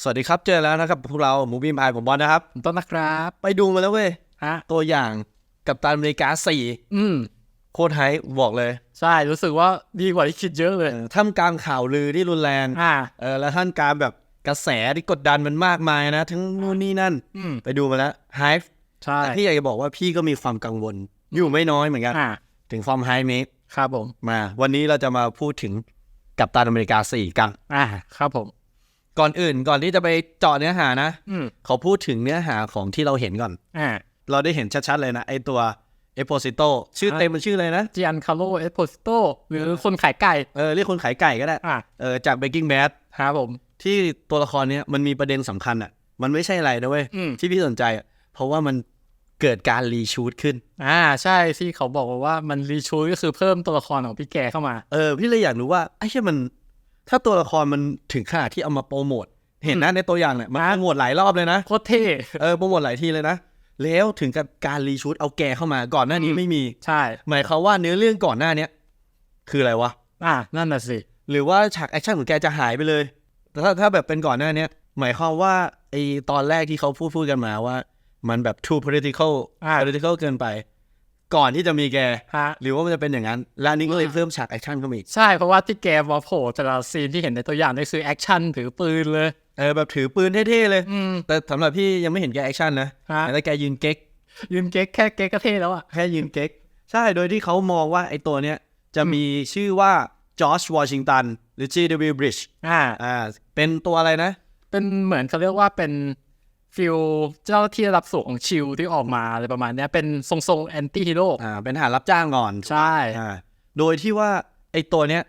สวัสดีครับเจอแล้วนะครับพวกเราหมูบีมพายผมบอลนะครับผมต้นนะครับ ไปดูมาแล้วเว้ยฮะตัวอย่างกับตันอเมริกาสี่อืมโคตรไฮป์บอกเลย ใช่รู้สึกว่าดีกว่าที่คิดเยอะเลย เออท่ามกลางข่าวลือที่รุนแรงอ่า เออแล้วท่านกลารแบบกระแสที่กดดันมันมากมายนะ ทั้งนู่นนี่นั่น อืมไปดูมาแล้วไฮป์ใช่แต่พี่อยากจะบอกว่าพี่ก็มีความกังวล อยู่ไม่น้อยเหมือนกัน อ่าถึงความไฮป์นี้ครับผมมา วันนี้เราจะมาพูดถึงกับตันอเมริกาสี่กัน อ่าครับผม ก่อนอื่นก่อนที่จะไปเจาะเนื้อหานะอืมขอพูดถึงเนื้อหาของที่เราเห็นก่อนอ่าเราได้เห็นชัดๆเลยนะไอตัวเอ p โ s ซิโตชื่ออะเต็มมันชื่ออะไรนะจิอันคาโลเอสโพซิโตหรือคนขายไก่เออเรียกคนขายไก่ก็ได้อ่าเออจาก Breaking Bad ครับผมที่ตัวละครเนี้ยมันมีประเด็นสำคัญอะ มันไม่ใช่อะไรนะเว้ยอืมที่พี่สนใจอะเพราะว่ามันเกิดการรีชูตขึ้น อ่าใช่ที่เขาบอกว่ามันรีชูก็คือเพิ่มตัวละครของพี่แกเข้ามา เออ พี่เลยอยากรู้ว่าไอ้เชี่ยมัน ถ้าตัวละครมันถึงขนาดที่เอามาโปรโมท เห็นนะในตัวอย่างเนี่ยมันอะโปรโมทหลายรอบเลยนะโคตรเท่เออโปรโมทหลายทีเลยนะแล้วถึงกับการรีชูตเอาแกเข้ามาก่อนหน้านี้อืมไม่มีใช่ หมายความว่าเนื้อเรื่องก่อนหน้าเนี้ยคืออะไรวะอ่านั่นน่ะสิหรือว่าฉากแอคชั่นของแกจะหายไปเลยแต่ถ้าถ้าแบบเป็นก่อนหน้าเนี้ยหมายความว่าไอตอนแรกที่เขาพูดพูดกันมาว่า มันแบบ too political อ่า political เกินไป ก่อนที่จะมีแก ฮะ หรือว่ามันจะเป็นอย่างนั้น และอันนี้ก็เลยเพิ่มฉากแอคชั่นเข้ามาอีกใช่เพราะว่าที่แกมาโผล่แต่ละซีนที่เห็นในตัวอย่างนี่คือแอคชั่นถือปืนเลย เออแบบถือปืนเท่ๆเลย อืม แต่สำหรับพี่ยังไม่เห็นแกแอคชั่นนะฮะ แต่แกยืนเก๊ก ยืนเก๊กแค่เก๊กก็เท่แล้วอะ แค่ยืนเก๊ก ใช่โดยที่เขามองว่าไอตัวเนี้ยจะมีชื่อว่าจอร์จวอชิงตันหรือ G.W. Bridge อ่า อ่าเป็นตัวอะไรนะ เป็นเหมือนเขาเรียกว่าเป็น ฟิลเจ้าหน้าที่ระดับสูงของชิลที่ออกมาอะไรประมาณเนี้ยเป็นทรงๆแอนตี้ฮีโร่อ่าเป็นทหารรับจ้างก่อนใช่อ่าโดยที่ว่าไอตัวเนี้ย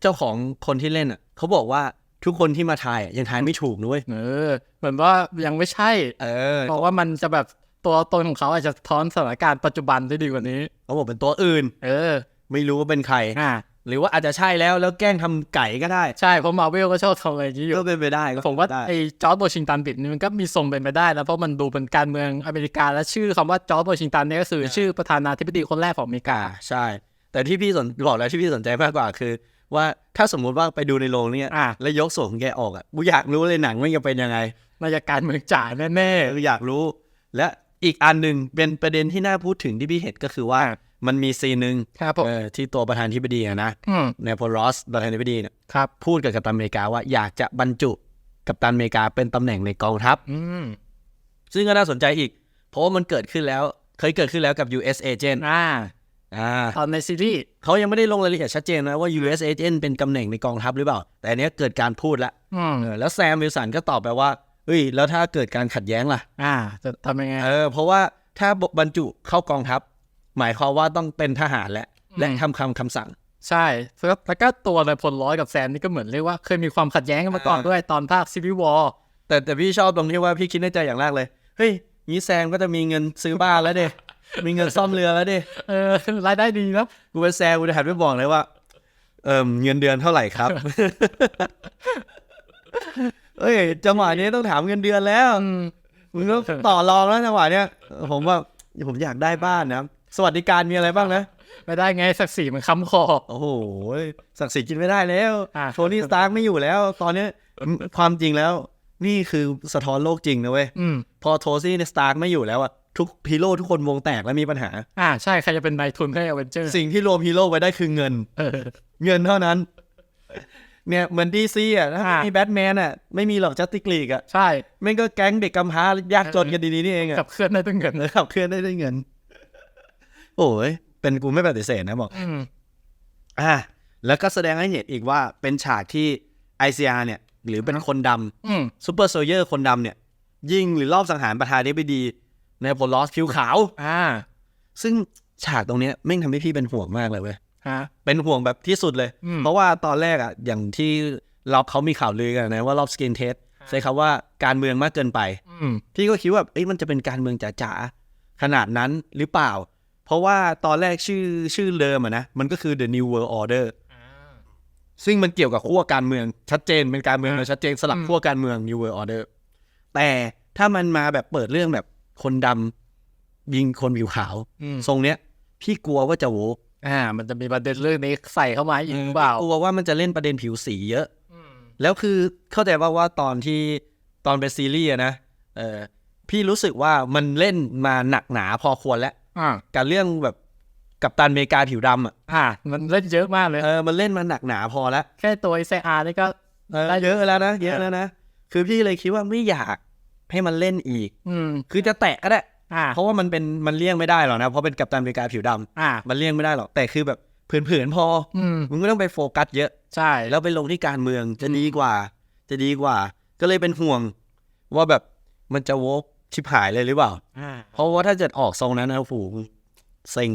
เจ้าของคนที่เล่นอะเขาบอกว่าทุกคนที่มาทายอะยังทายไม่ถูกนุ้ยเออ เหมือนว่ายังไม่ใช่ เออ เพราะว่ามันจะแบบตัวตนของเขาอาจจะสะท้อนสถานการณ์ปัจจุบันได้ดีกว่านี้เขาบอกเป็นตัวอื่น เออ ไม่รู้ว่าเป็นใครอ่า หรือว่าอาจจะใช่แล้วแล้วแกล้งทำไก่ก็ได้ใช่เพราะมาเวลก็ชอบทำอะไรอย่างนี้อยู่ก็เป็นไปได้ก็ผมว่าได้ไอ้จอร์จวอชิงตันบิดนี่มันก็มีทรงเป็นไปได้แล้วเพราะมันดูเป็นการเมืองอเมริกา และชื่อคำว่าจอร์จวอชิงตันเนี่ยก็คือชื่อประธานาธิบดีคนแรกของอเมริกาอ่าใช่ แต่ที่พี่สนบอกแล้วที่พี่สนใจมากกว่าคือ ว่าถ้าสมมุติว่าไปดูในโรงเนี่ยอะแล้วยกส่วนของแกออกอะกูอยากรู้เลยหนังมันจะเป็นยังไงน่าจะการเมืองจ๋าแน่เอออยากรู้ และอีกอันหนึ่งเป็นประเด็นที่น่าพูดถึงที่พี่เห็นก็คือว่า มันมีซีนหนึ่งๆครับผมเออที่ตัวประธานธิบดีอะนะอืมเนโพลอสประธานาธิบดีเนี่ยครับพูดกับกัปตันอเมริกาว่าอยากจะบรรจุกัปตันอเมริกาเป็นตำแหน่งในกองทัพอืมซึ่งก็น่าสนใจอีก เพราะว่ามันเกิดขึ้นแล้ว เคยเกิดขึ้นแล้วกับ US agent อ่าอ่าตอนในซีรีส์เขายังไม่ได้ลงรายละเอียดชัดเจนนะว่า US agent เป็นตำแหน่งในกองทัพหรือเปล่า แต่อันเนี้ยเกิดการพูดแล้วอืมเออแล้วแซมวิลสันก็ตอบไปว่าเฮ้ย แล้วถ้าเกิดการขัดแย้งล่ะ อ่า จะทำยังไง เออ เพราะว่าถ้าบรรจุเข้ากองทัพ หมายความว่าต้องเป็นทหารและและอืมทำคำคำสั่ง ใช่แล้วแล้วก็ตัวในพลร้อยกับแซมนี่ก็เหมือนเรียกว่าเคยมีความขัดแย้งกันมาก่อนอ่าด้วยตอนภาคซีรีส์วอลแต่แต่พี่ชอบตรงที่ว่าพี่คิดในใจอย่างแรกเลย เฮ้ยนี้แซมก็จะมีเงินซื้อบ้านแล้วเด้มีเงินซ่อมเรือแล้วเด้เออรายได้ดีนะกูเป็นแซมกูจะหันไปบอกเลยว่า เอิมเงินเดือนเท่าไหร่ครับ เอ้ยจังหวะนี้ต้องถามเงินเดือนแล้วอืมมึงต้องต่อรองแล้วจังหวะเนี้ยผมว่าผมอยากได้บ้านนะครับ สวัสดิการมีอะไรบ้างนะ ไม่ได้ไงศักดิ์ศรีมันค้ำคอ โอ้โหศักดิ์ศรีกินไม่ได้แล้วอะ โทนี่สตาร์กไม่อยู่แล้ว ตอนเนี้ยความจริงแล้ว นี่คือสะท้อนโลกจริงนะเว้ย อืม พอโทซี่สตาร์กไม่อยู่แล้วอะทุกฮีโร่ทุกคนวงแตกแล้วมีปัญหา อ่าใช่ใครจะเป็นนายทุนให้อเวนเจอร์สิ่งที่รวมฮีโร่ไว้ได้คือเงิน เออ เงินเท่านั้น เนี่ยเหมือนดีซีอะถ้าอะ มีแบทแมนอะ ไม่มีหรอกจัสติกลีกอะใช่แม่งก็แก๊งเด็กกำพร้ายากจนกันดีๆนี่เองอะขับเคลื่อนได้ด้วยเงินแล้วขับเคลื่อนได้ด้วยเงิน โอ้ยเป็นกูไม่ปฏิเสธนะบอกอืมอะแล้วก็แสดงให้เห็นอีกว่าเป็นฉากที่ไอซีอาเนี่ย หรือเป็นคนดอืมำซูเปอร์โซเยอร์คนดำเนี่ย ยิงหรือรอบสังหารประธานาธิบดี ในโพลอสผิวขาว อ่า ซึ่งฉากตรงเนี้ยแม่งทำให้พี่เป็นห่วงมากเลยเว้ยฮะเป็นห่วงแบบที่สุดเลยอืมเพราะว่าตอนแรกอะ อย่างที่เราเขามีข่าวลือกันนะว่ารอบสกินเทสใช้คำว่าการเมืองมากเกินไปอืมพี่ก็คิดว่าเอ้ยมันจะเป็นการเมืองจ๋าๆขนาดนั้นหรือเปล่า เพราะว่าตอนแรกชื่อชื่อเดิมอะนะ มันก็คือ the new world order ซึ่งมันเกี่ยวกับขั้วการเมืองชัดเจนเป็นการเมืองโดยชัดเจนสลับอืมขั้วการเมือง new world order แต่ถ้ามันมาแบบเปิดเรื่องแบบคนดำยิงคนผิวขาวอืมทรงเนี้ย พี่กลัวว่าจะโวกอ่า มันจะมีประเด็นเรื่องนี้ใส่เข้ามาอีกหรือเปล่ากลัวว่ามันจะเล่นประเด็นผิวสีเยอะอืมแล้วคือเข้าใจว่าว่าตอนที่ตอนเป็นซีรีส์อะนะเออพี่รู้สึกว่ามันเล่นมาหนักหนาพอควรแล้วอ่า กับเรื่องแบบกับตันอเมริกาผิวดำอะอ่า มันเล่นเยอะมากเลย เออ มันเล่นมาหนักหนาพอแล้ว แค่ตัวไอซอาร์นี่ก็เออเยอะแล้วนะ เยอะแล้วนะ คือพี่เลยคิดว่าไม่อยากให้มันเล่นอีก อืม คือจะแตะก็ได้ อ่า เพราะว่ามันเป็นมันเลี่ยงไม่ได้หรอกนะ เพราะเป็นกัปตันอเมริกาผิวดำอ่า มันเลี่ยงไม่ได้หรอก แต่คือแบบเผื่อนๆพอ อืม มึงไม่ต้องไปโฟกัสเยอะ ใช่ แล้วไปลงที่การเมืองจะดีกว่า จะดีกว่า ก็เลยเป็นห่วง ว่าแบบมันจะโวก ชิบหายเลยหรือเปล่าอ่า เพราะว่าถ้าเกิดออกทรงนั้นนะโอ้โหเซ็ง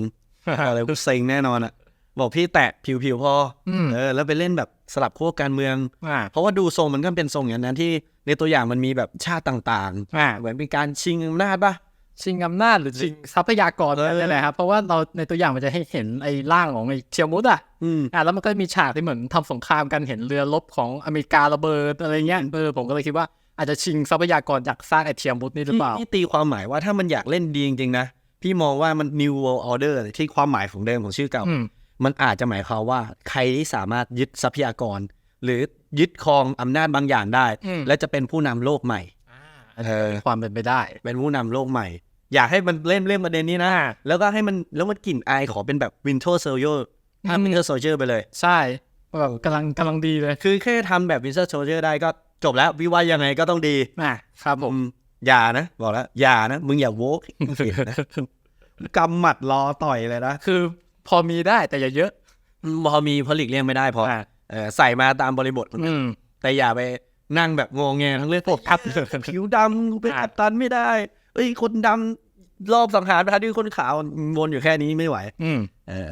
อะไรกูเซ็งแน่นอนอะบอกพี่แตะผิวๆพออมเออแล้วไปเล่นแบบสลับขั้วการเมืองอ่าเพราะว่าดูทรงมันก็เป็นทรงอย่างนั้นที่ในตัวอย่างมันมีแบบชาติต่างอ่าๆเหมือนเป็นการชิงอำนาจปะชิงอำนาจหรือชิงทรัพยากรเออนั่นแหละครับ เพราะว่าเราในตัวอย่างมันจะให้เห็นไอ้ร่างของไอ้เทียมุดอะอืมอะแล้วมันก็มีฉากที่เหมือนทำสงครามกันเห็นเรือรบของอเมริการะเบิดอะไรเงี้ยเออผมก็เลยคิดว่า อาจจะชิงทรัพยากรจากสร้างไอเทียมุดนี่หรือพี่เปล่าพี่ตีความหมายว่าถ้ามันอยากเล่นดีจริงๆนะ พี่มองว่ามัน New World Order ที่ความหมายของเดิมของชื่อเก่าอืมมันอาจจะหมายความว่าใครที่สามารถยึดทรัพยากร หรือยึดครองอำนาจบางอย่างได้อืมและจะเป็นผู้นำโลกใหม่เออความเป็นไปได้ เป็นผู้นำโลกใหม่ อยากให้มันเล่นเล่นประเด็นนี้นะ แล้วก็ให้มันแล้วมันกลิ่นอายขอเป็นแบบ Winter Soldier ถ้า Winter Soldier ไปเลย ใช่แบบกำลังกำลังดีเลย คือแค่ทำแบบ Winter Soldier ได้ก็ จบแล้ววิว่ายังไงก็ต้องดีอะครับผมอืมอย่านะบอกแล้วอย่านะมึงอย่าโวกนะกำหมัดรอต่อยเลยนะคือ พอมีได้แต่อย่าเยอะอืมพอมีผลิกเลี่ยงไม่ได้พออะเออใส่มาตามบริบทอืมแต่อย่าไปนั่งแบบงงแงทั้งเรื่องพวกทับผิวดำกูเป็นอะกัปตันไม่ได้ เอ้ยคนดำรอบสังหารประธานที่คนขาววนอยู่แค่นี้ไม่ไหว อืมเออ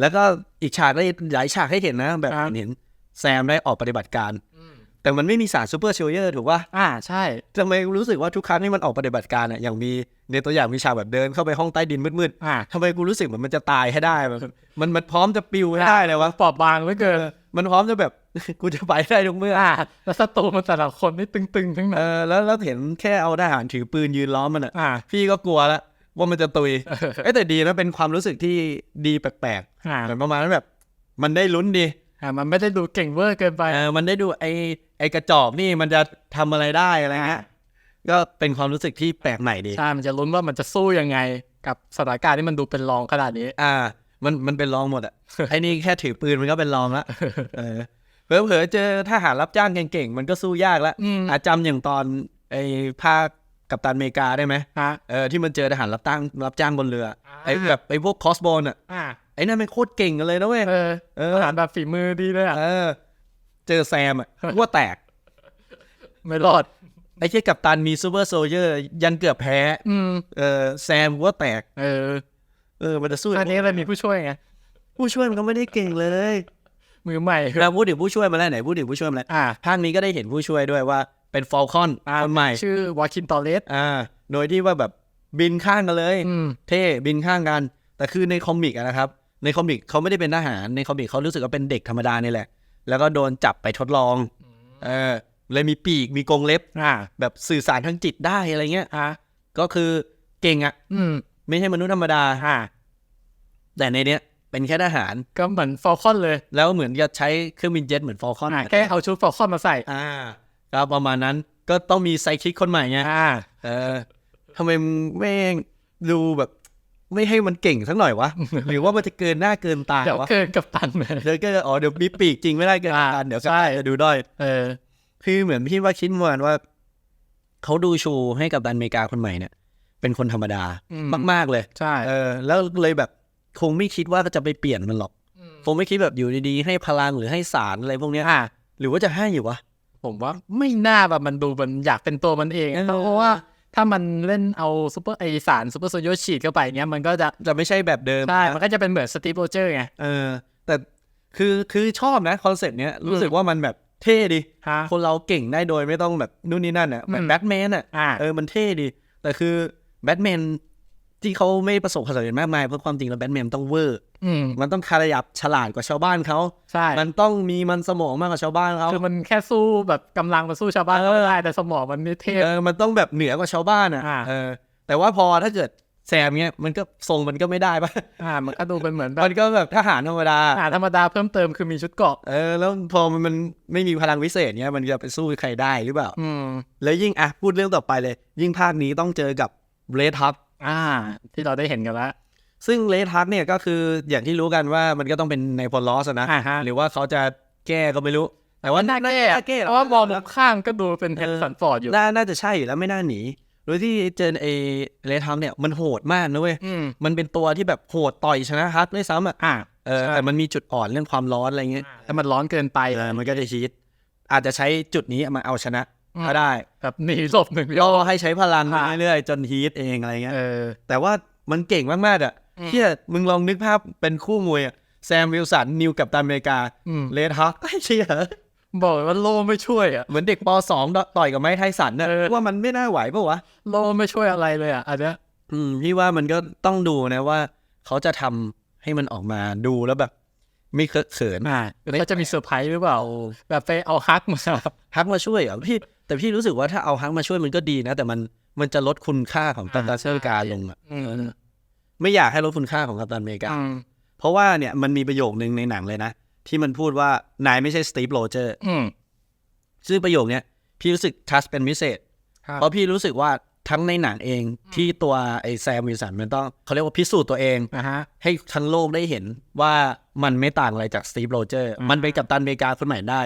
แล้วก็อีกฉากได้หลายฉากให้เห็นนะ แบบครับเห็นแซมได้ออกปฏิบัติการ แต่มันไม่มีสารซูเปอร์โชเยอร์ถูกป่ะอ่าใช่ทำไมรู้สึกว่าทุกครั้งที่มันออกปฏิบัติการอะอย่างมีในตัวอย่างมีฉากแบบเดินเข้าไปห้องใต้ดินมืดอ่าๆทำไมกูรู้สึกเหมือนมันจะตายให้ได้แบบมันมันพร้อมจะปิวให้ได้เลยวะปอบบางไว้เกินมันพร้อมจะแบบกูจะไปได้ทุกเมื่ออ่าแล้วศัตรูมันแต่ละคนนี่ตึงๆทั้งเอนั้นอแล้วแล้วเห็นแค่เอาทหารถือปืนยืนล้อมมันอะอ่าพี่ก็กลัวแล้วว่ามันจะตุยเอ้ยแต่ดีนะเป็นความรู้สึกที่ดีแปลกอ่าๆเหมือนประมาณนั้นแบบ มันได้ลุ้นดีอ่ามันไม่ได้ดูเก่งเวอร์เกินไปเออมันได้ดูไอ ไอกระจอกนี่มันจะทำอะไรได้อะไรเงี้ยก็เป็นความรู้สึกที่แปลกใหม่ดีใช่มันจะลุ้นว่ามันจะสู้ยังไง กับสถานการณ์ที่มันดูเป็นรองขนาดนี้ อ่า มันมันเป็นรองหมดอะไอ้นี่แค่ถือปืนมันก็เป็นรองละเออเผลอๆเจอทหารรับจ้างเก่งๆมันก็สู้ยากละอืมอาจจำอย่างตอนไอ้ภาคกัปตันอเมริกาได้ไหมฮะเออที่มันเจอทหารรับจ้างรับจ้างบนเรืออ่าไอ้แบบไอ้พวกคอสโบนอะอ่าไอ้นั่นมันโคตรเก่งกันเลยนะเว้ยเออเออทหารแบบฝีมือดีเลยอะเออ เจอแซมอะว่าแตก ไม่รอด ไอ้ที่กัปตันมีซูเปอร์โซลเยอร์ ยังเกือบแพ้ อืม เออแซมว่าแตก เออ เออ มันจะสู้อันนี้เลยมีผู้ช่วยไง ผู้ช่วยมันก็ไม่ได้เก่งเลย มือใหม่เราพูดถึงผู้ช่วยมาแล้วไหนพูดถึงผู้ช่วยมาแล้วอ่าภาคนี้ก็ได้เห็นผู้ช่วยด้วยว่าเป็นฟอลคอนอ่าคนใหม่ ชื่อวาคินตอเลสอ่า โดยที่ว่าแบบบินข้างกันเลยอืมเท่บินข้างกัน แต่คือในคอมิกอะนะครับ ในคอมิกเขาไม่ได้เป็นทหาร ในคอมิกเขารู้สึกว่าเป็นเด็กธรรมดานี่แหละ แล้วก็โดนจับไปทดลอง เออเลยมีปีกมีกรงเล็บอ่าแบบสื่อสารทางจิตได้อะไรเงี้ยอ่าก็คือเก่งอะอืม ไม่ใช่มนุษย์ธรรมดาอ่าแต่ในเนี้ยเป็นแค่ทหาร ก็เหมือนฟอลคอนเลย แล้วเหมือนจะใช้เครื่องบินเจ็ตเหมือนฟอลคอนอ่าแค่เอาชุดฟอลคอนมาใส่ อ่าก็ประมาณนั้นก็ต้องมีไซคิกคนใหม่ไงอ่าเออทำไมมึงไม่ดูแบบ ไม่ให้มันเก่งสักหน่อยวะ หรือว่ามันจะเกินหน้าเกินตาเดี๋ยววะเกินกับตันเลย เดี๋ยวก็อ๋อเดี๋ยวมีปีกจริงไม่ได้เกินอ่าตาเดี๋ยวใช่ก็จะดูด้อยเออ คือเหมือนพี่ว่าคิดเมื่อวานว่า เขาดูโชว์ให้กับดันอเมริกาคนใหม่เนี่ย เป็นคนธรรมดาอืม มากๆเลย ใช่เออ แล้วเลยแบบคงไม่คิดว่าจะไปเปลี่ยนมันหรอกคงไม่คิดแบบอยู่ดีๆให้พลังหรือให้สารอะไรพวกเนี้ยอ่าหรือว่าจะให้อยู่วะ ผมว่าไม่น่าแบบมันดูมันอยากเป็นตัวมันเอง เออ เพราะว่า ถ้ามันเล่นเอาซูเปอร์ไอสารซูเปอร์โซโยฉีดเข้าไปเนี้ยมันก็จะจะไม่ใช่แบบเดิมใช่ มันก็จะเป็นเหมือนสตีฟโรเจอร์ไงเออ แต่คือคือชอบนะคอนเซ็ปต์เนี้ยรู้สึกว่ามันแบบเท่ดีฮะคนเราเก่งได้โดยไม่ต้องแบบนู่นนี่นั่นอะแบบอืมแบทแมนอะอ่าเออมันเท่ดี แต่คือแบทแมน ที่เขาไม่ประสบความสำเร็จมากมายเพราะความจริงแล้วแบทแมนต้องเวอร์อืมมันต้องคาระยับฉลาดกว่าชาวบ้านเขาใช่มันต้องมีมันสมองมากกว่าชาวบ้านเขาคือมันแค่สู้แบบกำลังมาสู้ชาวบ้านก็ไม่ได้แต่สมองมันนี่เทพเออมันต้องแบบเหนือกว่าชาวบ้านอะอ่าเออแต่ว่าพอถ้าเกิดแซมเนี้ยมันก็ทรงมันก็ไม่ได้ปะอ่า มันก็ดูเป็นเหมือนแบมับนก็แบบทหารธรรมดาอ่าธรรมดาเพิ่มเติมคือมีชุดเกราะเออแล้วพอมันมันไม่มีพลังวิเศษเนี้ยมันจะไปสู้ใครได้หรือเปล่า อืมแล้วยิ่งอะพูดเรื่องต่อไปเลย ยิ่งภาคนี้ต้องเจอกับเรดฮับ อ่า ที่เราได้เห็นกันแล้ว ซึ่งเรดฮับเนี่ยก็คืออย่างที่รู้กันว่ามันก็ต้องเป็นในพลลอสนะ อ่าฮะ หรือว่าเขาจะแก้ก็ไม่รู้ แต่ว่าน่าแก้น่าแก้เพราะว่ามองมุมข้างก็ดูเป็นเฮนสันฟอร์ดอยู่ น่าน่าจะใช่อยู่แล้วไม่น่าหนีโดยที่เจอเอเรดฮับเนี่ยมันโหดมากนะเว้ย อืม มันเป็นตัวที่แบบโหดต่อยชนะฮับด้วยซ้ำอะอ่า เออใช่ แต่มันมีจุดอ่อนเรื่องความร้อนอะไรเงี้ยแต่มันร้อนเกินไป เออมันก็จะชีตอาจจะใช้จุดนี้มาเอาชนะอืม ก็ได้แบบหนีหลบหนึ่งก็ให้ใช้พลังอ่าเรื่อยๆจนฮีทเองอะไรเงี้ยเออแต่ว่ามันเก่งมากๆอะอืมเที่ยมึงลองนึกภาพเป็นคู่มวยอะแซมวิลสันนิวกับตันอเมริกาอืมเลดฮักไอ้เชี่ยบอกเลยว่าโลไม่ช่วยอะเหมือนเด็กป .2 ต่อยกับไม้ไทสันน่ะเออว่ามันไม่น่าไหวปะวะโลไม่ช่วยอะไรเลยอะอันเนี้ยอืมพี่ว่ามันก็ต้องดูนะว่า เขาจะทำให้มันออกมาดูแล้วแบบไม่เคอะเขินอ่าแล้วก็จะมีเซอร์ไพรส์หรือเปล่า แบบไปเอาฮักมาฮักมาช่วยเหรอะพี่ แต่พี่รู้สึกว่าถ้าเอาฮักมาช่วยมันก็ดีนะ แต่มันมันจะลดคุณค่าของกัปตันอ่าใช่อเมริกาลงอะอืมไม่อยากให้ลดคุณค่าของกัปตันอเมริกาอืมเพราะว่าเนี่ยมันมีประโยคนึงในหนังเลยนะ ที่มันพูดว่านายไม่ใช่สตีฟโรเจอร์อืมซึ่งประโยคเนี้ยพี่รู้สึกทัชเป็นพิเศษครับเพราะพี่รู้สึกว่าทั้งในหนังเองที่ตัวไอ้แซมวิลสันมันต้องเขาเรียกว่าพิสูจน์ตัวเองนะฮะให้ทั้งโลกได้เห็นว่า มันไม่ต่างอะไรจากสตีฟโรเจอร์อ่ามัมันเป็นกัปตันอเมริกาคนใหม่ได้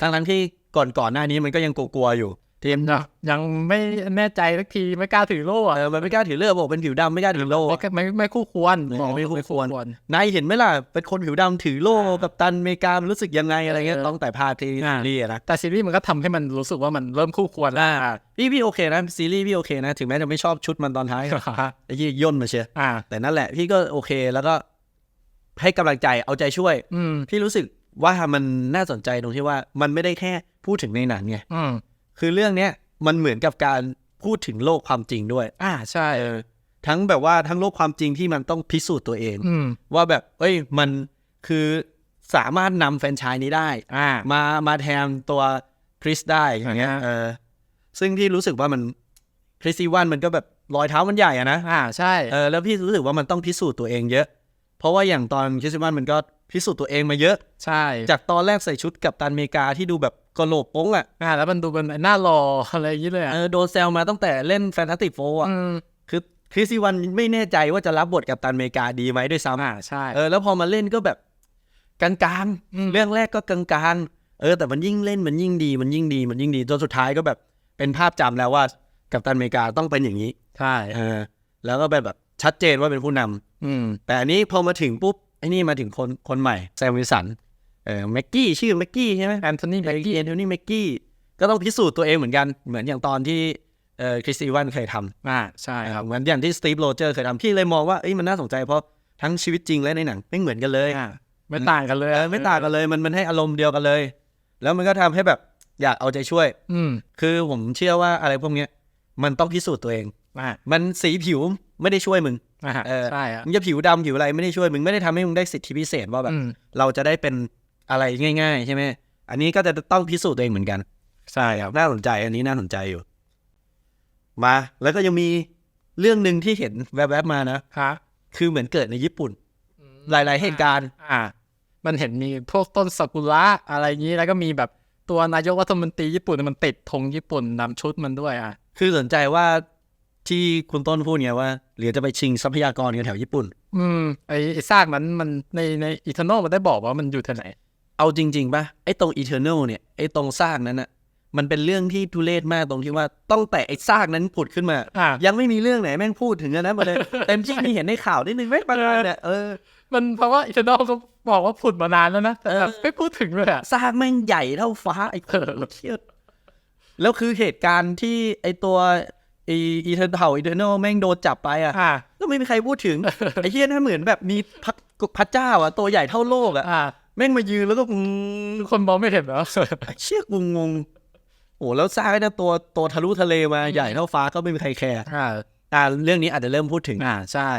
ทั้งทั้งๆที่ก่อนก่อนหน้านี้มันก็ยังกลัวๆอยู่ทีมยังยังไม่แน่ใจสักทีไม่กล้าถือโล่อะเออมันไม่กล้าถือเลือดบอกเป็นผิวดำไม่กล้าถือโล่ไม่ไม่ไม่คู่ควรไม่บอกไม่คู่ควรรนายเห็นไหมล่ะเป็นคนผิวดำถือโล่กับตันอเมริกามันรู้สึกยังไงอะไรเงี้ยเออต้องแต่ภาคที่อ่าซีรีส์อะนะแต่ซีรีส์มันก็ทำให้มันรู้สึกว่ามันเริ่มคู่ควรแล้วอ่าพี่พี่โอเคนะซีรีส์พี่โอเคนะ ถึงแม้จะไม่ชอบชุดมันตอนท้ายไอ้ยี่ย่นมาเชียร์อ่าแต่นั่นแหละพี่ก็โอเคแล้วก็ ให้กำลังใจเอาใจช่วย อืมพี่รู้สึกว่ามันน่าสนใจตรงที่ว่ามันไม่ได้แค่พูดถึงในหนังไงอืมคือเรื่องเนี้ยมันเหมือนกับการพูดถึงโลกความจริงด้วย อ่าใช่เออทั้งแบบว่าทั้งโลกความจริงที่มันต้องพิสูจน์ตัวเองอืมว่าแบบ เอ้ยมันคือสามารถนำแฟรนไชส์นี้ได้อ่ามามาแทนตัวคริสได้อย่างเงี้ยอ่าฮะเออซึ่งพี่รู้สึกว่ามันคริสซีวันมันก็แบบรอยเท้ามันใหญ่อะนะอ่าใช่เออแล้วพี่รู้สึกว่ามันต้องพิสูจน์ตัวเองเยอะ เพราะว่าอย่างตอนคริสซีวันมันก็พิสูจน์ตัวเองมาเยอะ ใช่จากตอนแรกใส่ชุดกับตันอเมริกาที่ดูแบบกะโหลกโป้งอะอ่าแล้วมันดูเป็นหน้าหล่ออะไรอย่างนี้เลยอะเออโดนแซวมาตั้งแต่เล่นแฟนตาติกโฟอะอืมคือคริสซีวันไม่แน่ใจว่าจะรับบทกับตันอเมริกาดีไหมด้วยซ้ำอ่าใช่เออแล้วพอมาเล่นก็แบบกลางอืมๆเรื่องแรกก็กลางๆเออ แต่มันยิ่งเล่นมันยิ่งดี มันยิ่งดีมันยิ่งดีจนสุดท้ายก็แบบเป็นภาพจำแล้วว่า กับตันอเมริกาต้องเป็นอย่างนี้ใช่เออแล้วก็เป็นแบบชัดเจนว่าเป็นผู้นำ อืม แต่อันนี้พอมาถึงปุ๊บไอ้นี่มาถึงคนคนใหม่แซมวิลสันเออแม็กกี้ชื่อแม็กกี้ใช่ไหมแอนโทนีแบ็กกี้แอนโทนีแม็กกี้ก็ต้องพิสูจน์ตัวเองเหมือนกันเหมือนอย่างตอนที่เอ่อคริสตีวันเคยทำอ่าใช่ครับเหมือนอย่างที่สตีฟโรเจอร์เคยทำพี่เลยมองว่าเอ้ยมันน่าสนใจเพราะทั้งชีวิตจริงและในหนังไม่เหมือนกันเลยอ่าไม่ต่างกันเลยเออไม่ต่างกันเลยมันมันให้อารมณ์เดียวกันเลย แล้วมันก็ทำให้แบบอยากเอาใจช่วย อืมคือผมเชื่อว่าอะไรพวกเนี้ยมันต้องพิสูจน์ตัวเองอ่ามันสีผิว ไม่ได้ช่วยมึงอ่าเออใช่อะมึงจะผิวดำผิวอะไรไม่ได้ช่วยมึงไม่ได้ทำให้มึงได้สิทธิพิเศษว่าแบบอืมเราจะได้เป็นอะไรง่าย ๆ ใช่ไหมอันนี้ก็จะต้องพิสูจน์ตัวเองเหมือนกัน ใช่ครับน่าสนใจอันนี้น่าสนใจอยู่ มา แล้วก็ยังมีเรื่องหนึ่งที่เห็นแวบๆมานะฮะคือเหมือนเกิดในญี่ปุ่น หลาย ๆ เหตุการณ์ อ่า มันเห็นมีพวกต้นซากุระอะไรอย่างนี้แล้วก็มีแบบตัวนายกรัฐมนตรีญี่ปุ่นมันติดธงญี่ปุ่นนำชุดมันด้วยอะคือสนใจว่า ที่คุณต้นพูดไงว่าหรือจะไปชิงทรัพยากรกันแถวญี่ปุ่น อืมไอ้ไอ้ซากนั้นมันในในอีเทอร์นมันได้บอกว่ามันอยู่ที่ไหน เอาจริงๆป่ะไอ้ตรงอีเทอร์เนลเนี่ยไอ้ตรงซากนั้นน่ะมันเป็นเรื่องที่ทุเรศมากตรงที่ว่าต้องแต่ไอ้ซากนั้นผุดขึ้นมา อ่ายังไม่มีเรื่องไหนแม่งพูดถึงอันนั้นมาเลย เต็มที่มีเห็นในข่าวนิดนึงไม่ประมาณเนี่ยเออมันเพราะว่าอีเทอร์นก็บอกว่าผุดมานานแล้วนะแต่แบบเออไม่พูดถึงเลยอะซากแม่งใหญ่เท่าฟ้าไอ้เออเชี่ยแล้วคือเหตุการณ์ที่ไอ้ตัวไอ้อีเทอร์เผ่าอีเทอร์เนลแม่งโดนจับไปอะอ่าก็ไม่มีใครพูดถึง ไอ้เฮียนั่นเหมือนแบบมีพระพระเจ้าอะ ตัวใหญ่เท่าโลกอะอ่าแม่งมายืนแล้วก็อืมทุกคนมองไม่เห็นเหรอไอ้เชี่ยกูงงโอ้แล้วซากไอ้นั่นตัวตัวทะลุทะเลมาใหญ่เท่าฟ้าก็ไม่มีใครแคร์อ่า อ่าเรื่องนี้อาจจะเริ่มพูดถึงอ่าใช่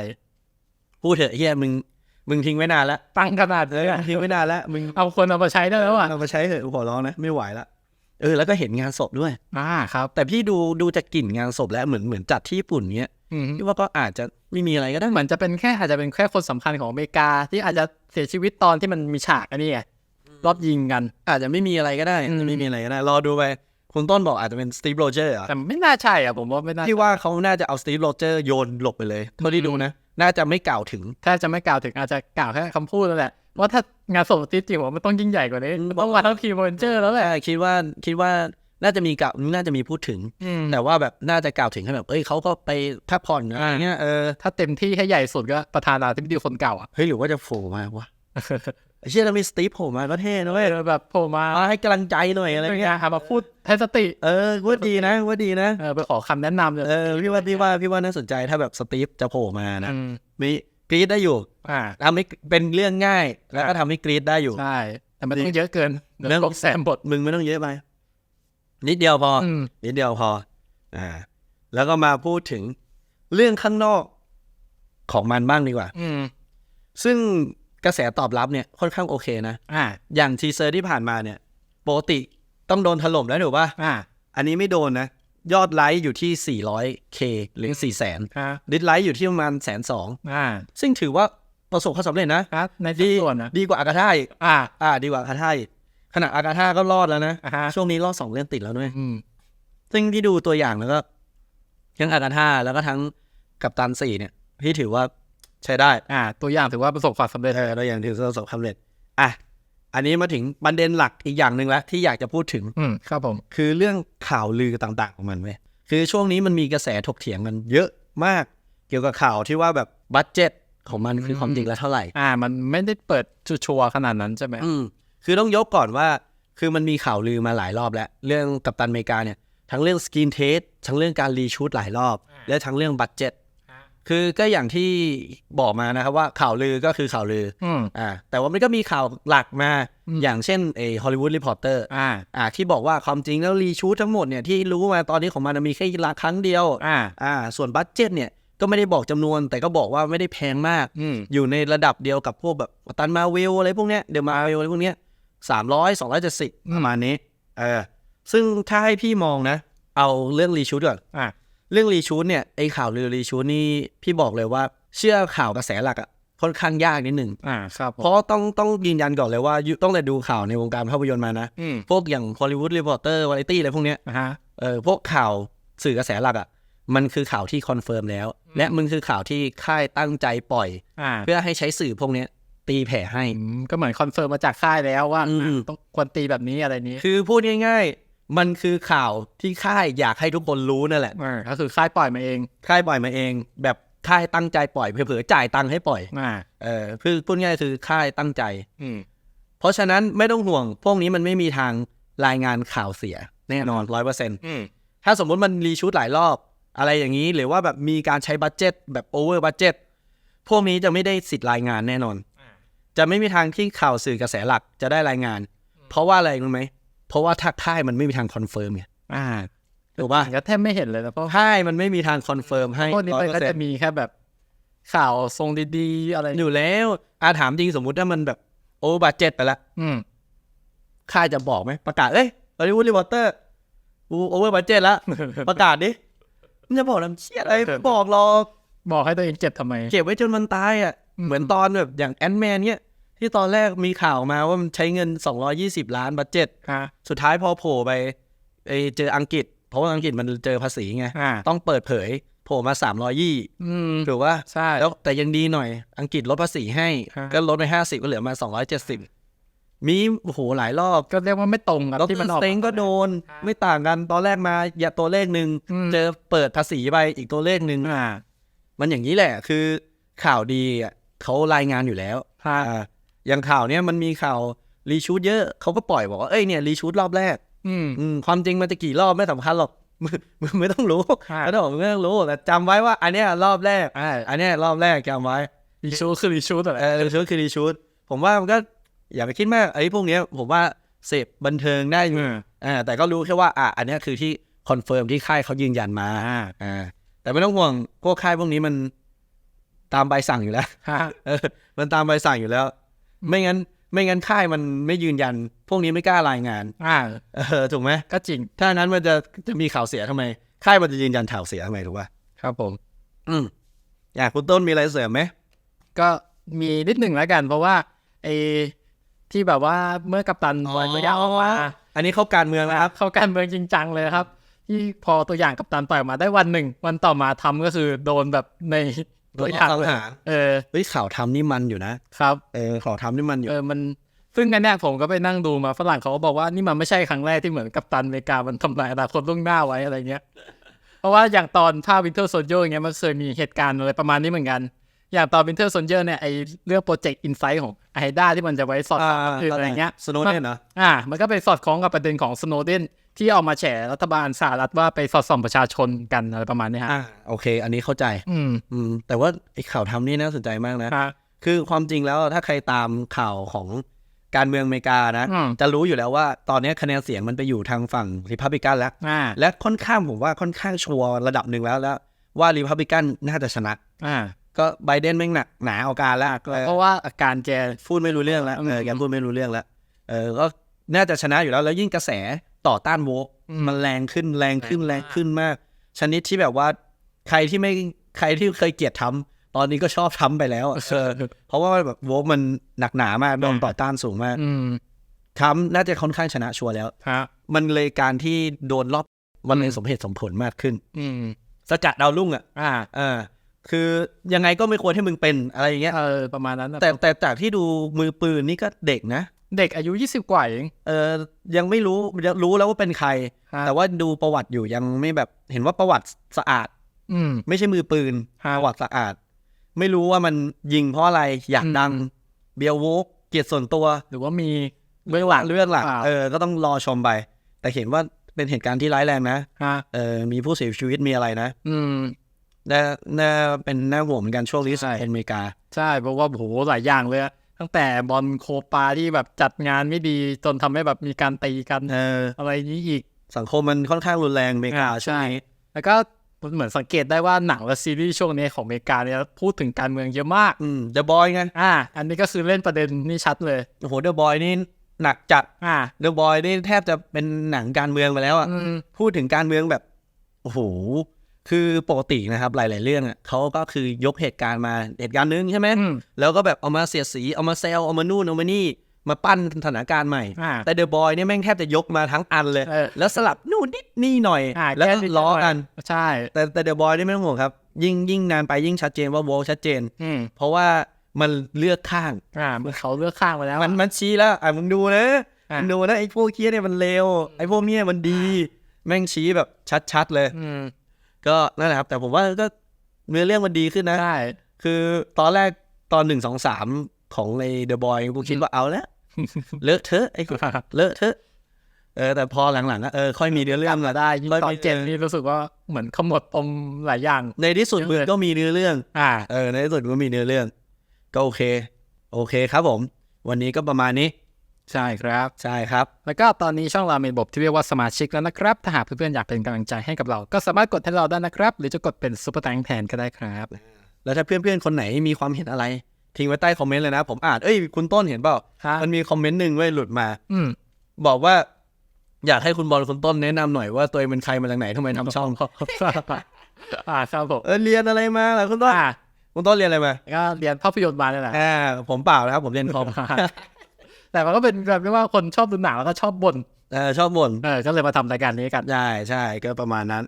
พูดเถอะเฮียมึงมึงทิ้งไว้นานแล้วตั้งขนาดเลยอะทิ้งไว้นานแล้วมึงเอาคนเอามาใช้ได้แล้วอะเอามาใช้เถอะกูขอร้องนะไม่ไหวละ เออแล้วก็เห็นงานศพด้วย อ่าครับ แต่พี่ดูดูจากกลิ่นงานศพแล้วเหมือนเหมือนจัดที่ญี่ปุ่นเงี้ยอืมพี่ว่าก็อาจจะไม่มีอะไรก็ได้เหมือนจะเป็นแค่อาจจะเป็นแค่คนสำคัญของอเมริกา ที่อาจจะเสียชีวิตตอนที่มันมีฉากอันนี้ไงรอบยิงกัน อาจจะไม่มีอะไรก็ได้อืมไม่มีอะไรก็ได้ รอดูไปคุณต้นบอกอาจจะเป็นสตีฟโรเจอร์อะแต่ไม่น่าใช่อะผมว่าไม่น่าที่ว่าเขาน่าจะเอาสตีฟโรเจอร์โยนหลบไปเลยเท่าที่ดูนะ น่าจะไม่กล่าวถึงถ้าจะไม่กล่าวถึงอาจจะกล่าวแค่คำพูดนั่นแหละ ว่าถ้างานส่งสตีฟจริงผมว่ามันต้องยิ่งใหญ่กว่านี้มันต้องมาทั้งทีมเวนเจอร์แล้วแหละแต่คิดว่าคิดว่าน่าจะมีกล่าวน่าจะมีพูดถึง แต่ว่าแบบน่าจะกล่าวถึงให้แบบ เอ้ยเขาก็ไปพักผ่อนนะอะไรเงี้ยเออถ้าเต็มที่ให้ใหญ่สุดก็ประธานาธิบดีคนเก่าอะเฮ้ยหรือว่าจะโผล่มาวะไอ้เชี่ยเรามีสตีฟโผล่มาก็เท่นะเว้ยเออแบบโผล่มามาให้กำลังใจหน่อยอะไรอะไรเงี้เงี้ยยหามาพูดให้สติ เออว่าดีนะว่าดีนะเออไปขอคำแนะนำเลยเออพี่ว่าพี่ว่าพี่ว่าน่าสนใจถ้าแบบสตีฟจะโผล่มานะอืมมี กรีดได้อยู่อ่าทำให้เป็นเรื่องง่าย แล้วก็ทำให้กรีดได้อยู่ใช่แต่มันต้องเยอะเกินเรื่เรื่อองงกแซมบทมึงไม่ต้องเยอะไปนิดเดียวพอออืมนิดเดียวพอ อ่า แล้วก็มาพูดถึงเรื่องข้างนอกของมันบ้างดีกว่า อืมซึ่งกระแสตอบรับเนี่ยค่อนข้างโอเคนะอ่า อย่างทีเซอร์ที่ผ่านมาเนี่ยปกติต้องโดนถล่มแล้วถูกป่ะอ่า อันนี้ไม่โดนนะ ยอดไลค์อยู่ที่ 400k หรือ 400,000อ่าดิสไลค์อยู่ที่ประมาณแสนสองอ่าซึ่งถือว่าประสบความสำเร็จนะครับในดีส่วนนะดีกว่าอากาธาอีกอ่า อ่า ดีกว่าอากาธาอีกขนาดอากาธาก็รอดแล้วนะอ่าฮะช่วงนี้รอดสองเรื่องติดแล้วด้วยอืมซึ่งที่ดูตัวอย่างแล้วก็ ทั้งอากาธาแล้วก็ทั้งกัปตันสี่เนี่ยพี่ถือว่าใช้ได้ อ่า ตัวอย่างถือว่าประสบความสำเร็จเออเราอย่างถือว่าประสบความสำเร็จ อะ อันนี้มาถึงประเด็นหลักอีกอย่างหนึ่งแล้วที่อยากจะพูดถึงอืมครับผม คือเรื่องข่าวลือต่างๆของมันเว้ยคือช่วงนี้มันมีกระแสถกเถียงกันเยอะมาก เกี่ยวกับข่าวที่ว่าแบบบัตเจ็ตของมันคือความจริงแล้วเท่าไหร่ อ่า มันไม่ได้เปิดชัวร์ๆขนาดนั้นใช่ไหมอืมคือต้องยกก่อนว่า คือมันมีข่าวลือมาหลายรอบแล้ว เรื่องกัปตันอเมริกาเนี่ย ทั้งเรื่องสกินเทสทั้งเรื่องการรีชูตหลายรอบ และทั้งเรื่องบัตเจ็ต คือก็อย่างที่บอกมานะครับว่าข่าวลือก็คือข่าวลืออืมอ่าแต่ว่ามันก็มีข่าวหลักมาอืมอย่างเช่นเอฮอลลีวูดรีพอร์เตอร์อ่าอ่าที่บอกว่าความจริงแล้วรีชูตทั้งหมดเนี่ยที่รู้มาตอนนี้ของมันมีแค่ละครั้งเดียวอ่าอ่าส่วนบัตเจ็ตเนี่ยก็ไม่ได้บอกจำนวน แต่ก็บอกว่าไม่ได้แพงมากอืมอยู่ในระดับเดียวกับพวกแบบตันมาเวลอะไรพวกเนี้ยเดอะมาเวลอะไรพวกเนี้ยสามร้อยสองร้อยเจ็ดสิบอืมประมาณนี้เออซึ่งถ้าให้พี่มองนะ เอาเรื่องรีชูตก่อนอ่า เรื่องรีชูตเนี่ยไอข่าวลือรีชูตนี่พี่บอกเลยว่า เชื่อข่าวกระแสหลักอะค่อนข้างยากนิดหนึ่งอ่าครับผมเพราะต้องต้องยืนยันก่อนเลยว่ายุต้องแต่ดูข่าวในวงการภาพยนตร์มานะอืมพวกอย่างฮอลลีวูดรีพอร์เตอร์วาไรตี้อะไรพวกเนี้ยอ่าฮะเออพวกข่าวสื่อกระแสหลักอะมันคือข่าวที่คอนเฟิร์มแล้ว และมันคือข่าวที่ค่ายตั้งใจปล่อยอ่าเพื่อให้ใช้สื่อพวกเนี้ยตีแผ่ให้อืมก็เหมือนคอนเฟิร์มมาจากค่ายแล้วว่าอืมอะต้องควรตีแบบนี้อะไรนี้ คือพูดง่ายๆ มันคือข่าวที่ค่ายอยากให้ทุกคนรู้นั่นแหละอ่าก็คือค่ายปล่อยมาเอง ค่ายปล่อยมาเอง แบบค่ายตั้งใจปล่อยเผลอๆจ่ายตังค์ให้ปล่อยอ่าเออคือพูดง่ายๆคือค่ายตั้งใจ อืมเพราะฉะนั้นไม่ต้องห่วง พวกนี้มันไม่มีทางรายงานข่าวเสีย แน่นอนร้อยเปอร์เซ็นต์อืมถ้าสมมติมันรีชูตหลายรอบ อะไรอย่างนี้หรือว่าแบบมีการใช้บัตเจ็ตแบบโอเวอร์บัตเจ็ตพวกนี้จะไม่ได้สิทธิ์รายงานแน่นอน จะไม่มีทางที่ข่าวสื่อกระแสหลักจะได้รายงาน เพราะว่าอะไรรู้ไหม เพราะว่าถ้าค่ายมันไม่มีทางคอนเฟิร์มไงอ่าถูกป่ะก็แทบไม่เห็นเลยนะเพราะค่ายมันไม่มีทางคอนเฟิร์มให้พวกนี้มันก็จะ100%มีแค่แบบข่าวทรงดีๆ อะไรอยู่แล้ว อาถามจริงสมมุติถ้ามันแบบโอเวอร์บัตเจ็ตไปแล้วอืมค่ายจะบอกไหมประกาศเอ้ยบริวูดรีพอร์เตอร์กูโอเวอร์บัตเจ็ตแล้วประกาศดิมันจะบอกทำเชี่ยอะไรบอกหรอกบอกให้ตัวเองเจ็บทำไม เก็บไว้จนมันตายอะอืมเหมือนตอนแบบอย่างแอนแมนเนี้ย ที่ตอนแรกมีข่าวมาว่ามันใช้เงิน 220 ล้านบัตเจ็ตฮะสุดท้ายพอโผล่ไปไอเจออังกฤษ เพราะว่าอังกฤษมันเจอภาษีไง อ่า ต้องเปิดเผย โผล่มา 300ยี่อืม ถูกว่าใช่ แล้วแต่ยังดีหน่อยอังกฤษลดภาษีให้ ฮะ ก็ลดไป 50 ก็เหลือมา 270 มีโอ้โหหลายรอบก็เรียกว่าไม่ตรงกับดที่มันรออกสเต็งก็โดนไม่ต่างกันตอนแรกมาอย่าตัวเลขหนึ่งอืม เจอเปิดภาษีไปอีกตัวเลขหนึ่ง อ่ามันอย่างนี้แหละคือข่าวดีอะเขารายงานอยู่แล้วฮะอ่า อย่างข่าวเนี้ยมันมีข่าวรีชูดเยอะเขาก็ปล่อยบอกว่าเอ้ยเนี่ยรีชูดรอบแรก อืมอืมความจริงมันจะกี่รอบไม่สำคัญหรอกมึงมึงไม่ต้องรู้ค่ะแล้วบอกมึงไม่ต้องรู้แต่จำไว้ว่า อันเนี้ยรอบแรกอ่าอันเนี้ยรอบแรกจำไว้รีชูคือรีชูแต่เออรีชูดคือรีชูดผมว่ามันก็อย่าไปคิดมากไอ้พวกเนี้ยผมว่าเสพบันเทิงได้อยู่อ่าแต่ก็รู้แค่ว่าอะอันเนี้ยคือที่คอนเฟิร์มที่ค่ายเขายืนยันมาอ่าอ่าแต่ไม่ต้องห่วงพวกค่ายพวกนี้มันตามใบสั่งอยู่แล้วฮะเออมันตามใบสั่งอยู่แล้ว ไม่งั้น ไม่งั้นค่ายมันไม่ยืนยัน พวกนี้ไม่กล้ารายงาน อ่าเออถูกไหมก็จริง ถ้านั้นมันจะจะมีข่าวเสียทำไม ค่ายมันจะยืนยันข่าวเสียทำไมถูกป่ะครับผม อืมอยากคุณต้นมีอะไรเสริมไหมก็มีนิดหนึ่งแล้วกัน เพราะว่าไอ้ที่แบบว่าเมื่อกัปตันวันไม่ยาวมาอันนี้เข้าการเมืองแล้วครับ เข้าการเมืองจริงจังเลยครับ ที่พอตัวอย่างกัปตันปล่อยออกมาได้วันหนึ่ง วันต่อมาทำก็คือโดนแบบใน ตัวอย่างสังหารเออเฮ้ยข่าวทำนี่มันอยู่นะครับเออข่าวทำนี่มันอยู่เออมันซึ่งกันเนี่ยผมก็ไปนั่งดูมาฝรั่งเขาก็บอกว่านี่มันไม่ใช่ครั้งแรกที่เหมือนกัปตันอเมริกามันทำลายอนาคตล่วงหน้าไว้อะไรเงี้ย เพราะว่าอย่างตอนภาพวินเทอร์โซ i เ r อย่างเงี้ยมันเคยมีเหตุการณ์อะไรประมาณนี้เหมือนกัน อย่างตอนวินเทอร์โซ i เ r เนี่ยไอเรื่องโปรเจกต์อินไซต์ของไอด้าที่มันจะไว้สอดอ่าคืออะไรเงี้ยสโนเดนเหรออ่ามันก็ไปสอดคล้องกับประเด็นของสโนเดน ที่ออกมาแฉรัฐบาลสหรัฐว่าไปสอดส่องประชาชนกันอะไรประมาณนี้ฮะอ่าโอเค อันนี้เข้าใจ อืมอืมแต่ว่าไอ้ข่าวทำนี่น่าสนใจมากนะ ฮะ คือความจริงแล้วถ้าใครตามข่าวของการเมืองอเมริกานะ อืม จะรู้อยู่แล้วว่าตอนนี้คะแนนเสียงมันไปอยู่ทางฝั่งริพับลิกันแล้ว อ่าและค่อนข้างผมว่าค่อนข้างชัวร์ระดับหนึ่งแล้วแล้วว่าริพับลิกันน่าจะชนะ อ่าก็ไบเดนแม่งหนักหนาเอาการแล้วเออเพราะว่าอาการแก พูดไม่รู้เรื่องแล้วอืมเออแกพูดไม่รู้เรื่องแล้วเออก็น่าจะชนะอยู่แล้วแล้วยิ่งกระแส ต่อต้านโวกอืมมันแรงขึ้นแรงขึ้นแรแรงงมากขึ้นมาก ชนิดที่แบบว่าใครที่ไม่ใครที่เคยเกลียดทำตอนนี้ก็ชอบทำไปแล้วอะเออเพราะว่าแบบโวกมันหนักหนามากโดนต่อต้านสูงมากอืมทำน่าจะค่อนข้างชนะชัวร์แล้วฮะมันเลยการที่โดนรอบมันเลยอืมสมเหตุสมผลมากขึ้น อืมสกัดดาวรุ่งอะ อ่าเออคือยังไงก็ไม่ควรให้มึงเป็นอะไรอย่างเงี้ยเออประมาณนั้นนะแต่แต่จากที่ดูมือปืนนี่ก็เด็กนะ เด็กอายุยี่สิบกว่าเอง เออยังไม่รู้ยังรู้แล้วว่าเป็นใครฮะแต่ว่าดูประวัติอยู่ยังไม่แบบเห็นว่าประวัติสะอาด อืม ไม่ใช่มือปืนฮะประวัติสะอาด ไม่รู้ว่ามันยิงเพราะอะไรอยากอืมดังเบียร์โวกเกียรติส่วนตัว หรือว่ามีเบื้องหลังเรื่องหลักอ่าเออก็ต้องรอชมไป แต่เห็นว่าเป็นเหตุการณ์ที่ร้ายแรงนะฮะเออมีผู้เสียชีวิตมีอะไรนะ อืมน่าน่าเป็นน่าห่วงเหมือนกันช่วงนี้ใช่สายอเมริกา ใช่เพราะว่าโหหลายอย่างเลยอะ ตั้งแต่บอลโคปาที่แบบจัดงานไม่ดีจนทำให้แบบมีการตีกันเอออะไรนี้อีกสังคมมันค่อนข้างรุนแรงอเมริกาอ่าช่วงใช่นี้แล้วก็เหมือนสังเกตได้ว่าหนังและซีรีส์ช่วงนี้ของอเมริกาเนี่ยพูดถึงการเมืองเยอะมากอืมเดอะบอยไงอ่า อันนี้ก็คือเล่นประเด็นนี่ชัดเลยโอ้โหเดอะบอยนี่หนักจัดอ่าเดอะบอยนี่แทบจะเป็นหนังการเมืองไปแล้วอะอืมพูดถึงการเมืองแบบโอ้โห คือปกตินะครับหลาย ๆ เรื่องอะเขาก็คือยกเหตุการณ์มาเหตุการณ์หนึงใช่ไหมอืมแล้วก็แบบเอามาเสียดสีเอามาแซวเอามานู่นเอามานี่มาปั้นสถานการณ์ใหม่อ่าแต่เดอะบอยเนี่ยแม่งแทบจะยกมาทั้งอันเลยเออแล้วสลับนู่นนิดนี่หน่อยอ่าแล้วก็แก้นิดล้อหน่อยกัน ใช่ แต่แต่เดอะบอยนี่ไม่ต้องห่วงครับ ยิ่งยิ่งนานไปยิ่งชัดเจนว่าโวชัดเจนอืมเพราะว่ามันเลือกข้าง อ่าเมื่อเขาเลือกข้างไปแล้ว มันอะมันชี้แล้ว อะมึงดูนะอะมึงดูนะไอ้พวกเคี้ยเนี่ยมันเลวไอ้พวกเนี้ยมันดี แม่งชี้แบบชัดๆเลยอืม ก็นั่นแหละครับ แต่ผมว่าก็เนื้อเรื่องมันดีขึ้นนะใช่คือตอนแรกตอนหนึ่งสองสามของในเดอะบอยกูคิดว่าเอาแล้วเลอะเทอะไอ้เลอะเทอะเออแต่พอหลังๆอะเออค่อยมีเนื้อเรื่องมาได้ยิ่งค่อยตอนมีเจ็ดนี่รู้สึกว่าเหมือนขมวดปมหลายอย่าง ในที่สุดเยอะมึงเลยก็มีเนื้อเรื่อง อ่าเออในที่สุดก็มีเนื้อเรื่อง ก็โอเค โอเคครับผม วันนี้ก็ประมาณนี้ ใช่ครับ ใช่ครับ แล้วก็ตอนนี้ช่องเรามีระบบที่เรียกว่าสมาชิกแล้วนะครับ ถ้าหากเพื่อนๆอยากเป็นกำลังใจให้กับเรา ก็สามารถกดให้เราได้นะครับ หรือจะกดเป็นซุปเปอร์แตงแทนก็ได้ครับ แล้วถ้าเพื่อนๆคนไหนมีความเห็นอะไร ทิ้งไว้ใต้คอมเมนต์เลยนะ ผมอ่านเอ้ยคุณต้นเห็นเปล่าครับมันมีคอมเมนต์หนึ่งไว้ยหลุดมา อืมบอกว่า อยากให้คุณบอลคุณต้นแนะนำหน่อยว่าตัวเองเป็นใครมาจากไหนทำไมทำช่องอ่าครับผมเออเรียนอะไรมาล่ะคุณต้นอ่าคุณต้นเรียนอะไรมาก็เรียนภาพยนตร์มาเนี่ยแหละอ่าผมเปล่านะครับผมเรียนคอม แต่มันก็เป็นแบบที่ว่าคนชอบดูหนังแล้วก็ชอบบ่นเออชอบบ่นเออก็เลยมาทำรายการนี้กัน ใช่ใช่ก็ประมาณนั้น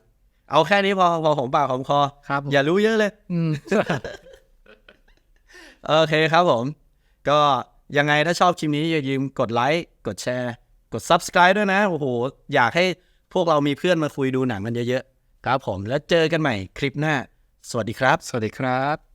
เอาแค่นี้พอพอผมปากผมคอ ครับอย่ารู้เยอะเลย อืม โอเคครับผม ก็ยังไงถ้าชอบคลิปนี้อย่าลืมกดไลค์ กดแชร์ กด Subscribe ด้วยนะ โอ้โห อยากให้พวกเรามีเพื่อนมาคุยดูหนังกันเยอะๆ ครับผมแล้วเจอกันใหม่คลิปหน้า สวัสดีครับ สวัสดีครับ